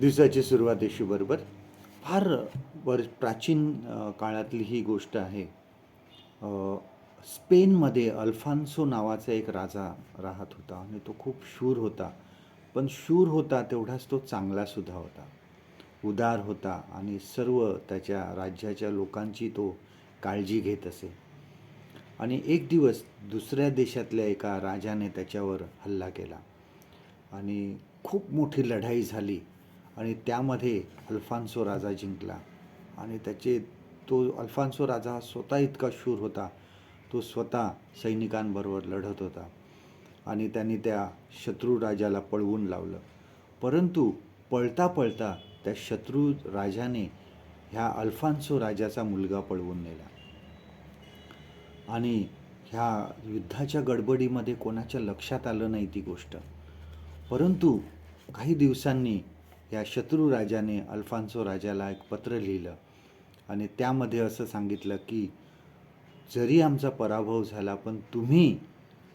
दिवसाची सुरुवात येशूबरोबर फार वर प्राचीन काळातली ही गोष्ट आहे. स्पेनमध्ये अल्फान्सो नावाचा एक राजा राहत होता आणि तो खूप शूर होता. पण शूर होता तेवढाच तो चांगलासुद्धा होता. उदार होता आणि सर्व त्याच्या राज्याच्या लोकांची तो काळजी घेत असे. आणि एक दिवस दुसऱ्या देशातल्या एका राजाने त्याच्यावर हल्ला केला. आणि खूप मोठी लढाई झाली. आणि त्यामध्ये अल्फान्सो राजा जिंकला. आणि त्याचे तो अल्फान्सो राजा हा स्वतः इतका शूर होता तो स्वतः सैनिकांबरोबर लढत होता. आणि त्यांनी त्या शत्रू राजाला पळवून लावलं. परंतु पळता पळता त्या शत्रू राजाने ह्या अल्फान्सो राजाचा मुलगा पळवून नेला. आणि ह्या युद्धाच्या गडबडीमध्ये कोणाच्या लक्षात आलं नाही ती गोष्ट. परंतु काही दिवसांनी या शत्रू राजाने अल्फान्सो राजाला एक पत्र लिहिलं. आणि त्यामध्ये असं सांगितलं की जरी आमचा पराभव झाला पण तुम्ही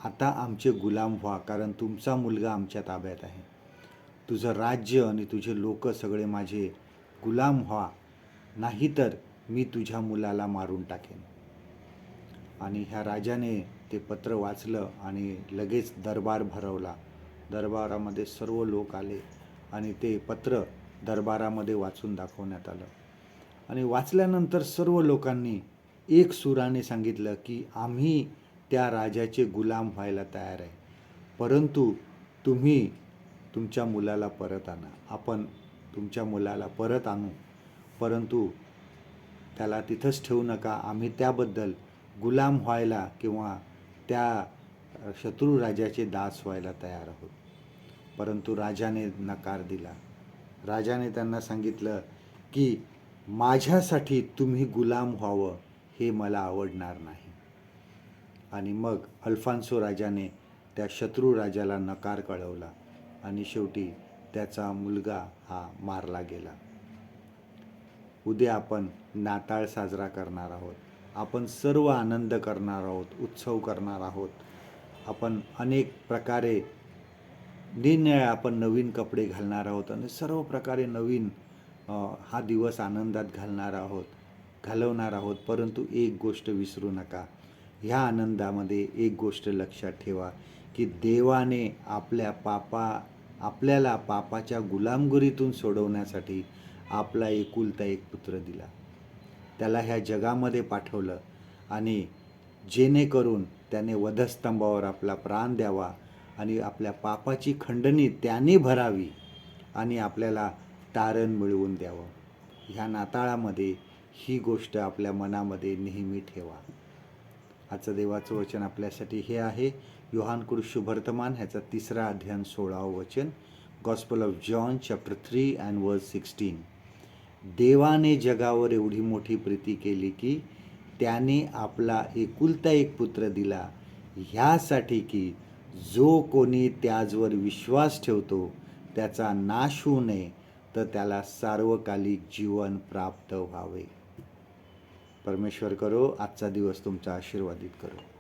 आता आमचे गुलाम व्हा कारण तुमचा मुलगा आमच्या ताब्यात आहे. तुझं राज्य आणि तुझे लोक सगळे माझे गुलाम व्हा नाहीतर मी तुझ्या मुलाला मारून टाकेन. आणि ह्या राजाने ते पत्र वाचलं आणि लगेच दरबार भरवला. दरबारामध्ये सर्व लोक आले. आणि ते पत्र दरबारामध्ये वाचून दाखवण्यात आलं. आणि वाचल्यानंतर सर्व लोकांनी एक सुराने सांगितलं की आम्ही त्या राजाचे गुलाम व्हायला तयार आहे. परंतु तुम्ही तुमच्या मुलाला परत आणा. आपण तुमच्या मुलाला परत आणू. परंतु त्याला तिथंच ठेवू नका. आम्ही त्याबद्दल गुलाम व्हायला किंवा त्या शत्रू राजाचे दास व्हायला तयार आहोत. परंतु राजाने नकार दिला. राजाने त्यांना सांगितलं की माझ्यासाठी तुम्ही गुलाम व्हावं हे मला आवडणार नाही. आणि मग अल्फान्सो राजाने त्या शत्रू राजाला नकार कळवला आणि शेवटी त्याचा मुलगा हा मारला गेला. उद्या आपण नाताळ साजरा करणार आहोत. आपण सर्व आनंद करणार आहोत उत्सव करणार आहोत. आपण अनेक प्रकारे निरनिळ्या आपण नवीन कपडे घालणार आहोत आणि सर्व प्रकारे नवीन हा दिवस आनंदात घालणार आहोत घालवणार आहोत. परंतु एक गोष्ट विसरू नका. ह्या आनंदामध्ये एक गोष्ट लक्षात ठेवा की देवाने आपल्या पापा आपल्याला पापाच्या गुलामगिरीतून सोडवण्यासाठी आपला एकुलता एक पुत्र दिला. त्याला ह्या जगामध्ये पाठवलं आणि जेणेकरून त्याने वधस्तंभावर आपला प्राण द्यावा. आणि आपल्या पापाची खंडणी त्याने भरावी आणि आपल्याला तारण मिळवून द्यावं. ह्या नाताळामध्ये ही गोष्ट आपल्या मनामध्ये नेहमी ठेवा. आजचं देवाचं वचन आपल्यासाठी हे आहे. योहान कुरुष वर्तमान ह्याचा तिसरा अध्ययन सोळावं वचन. Gospel of John chapter three and verse sixteen देवाने जगावर एवढी मोठी प्रीती केली की त्याने आपला एकुलता एक पुत्र दिला. ह्यासाठी की जो कोणी त्याजवर विश्वास ठेवतो त्याचा नाश होऊ नये तर त्याला सार्वकालिक जीवन प्राप्त व्हावे. परमेश्वर करो आजचा दिवस तुमचा आशीर्वादित करो.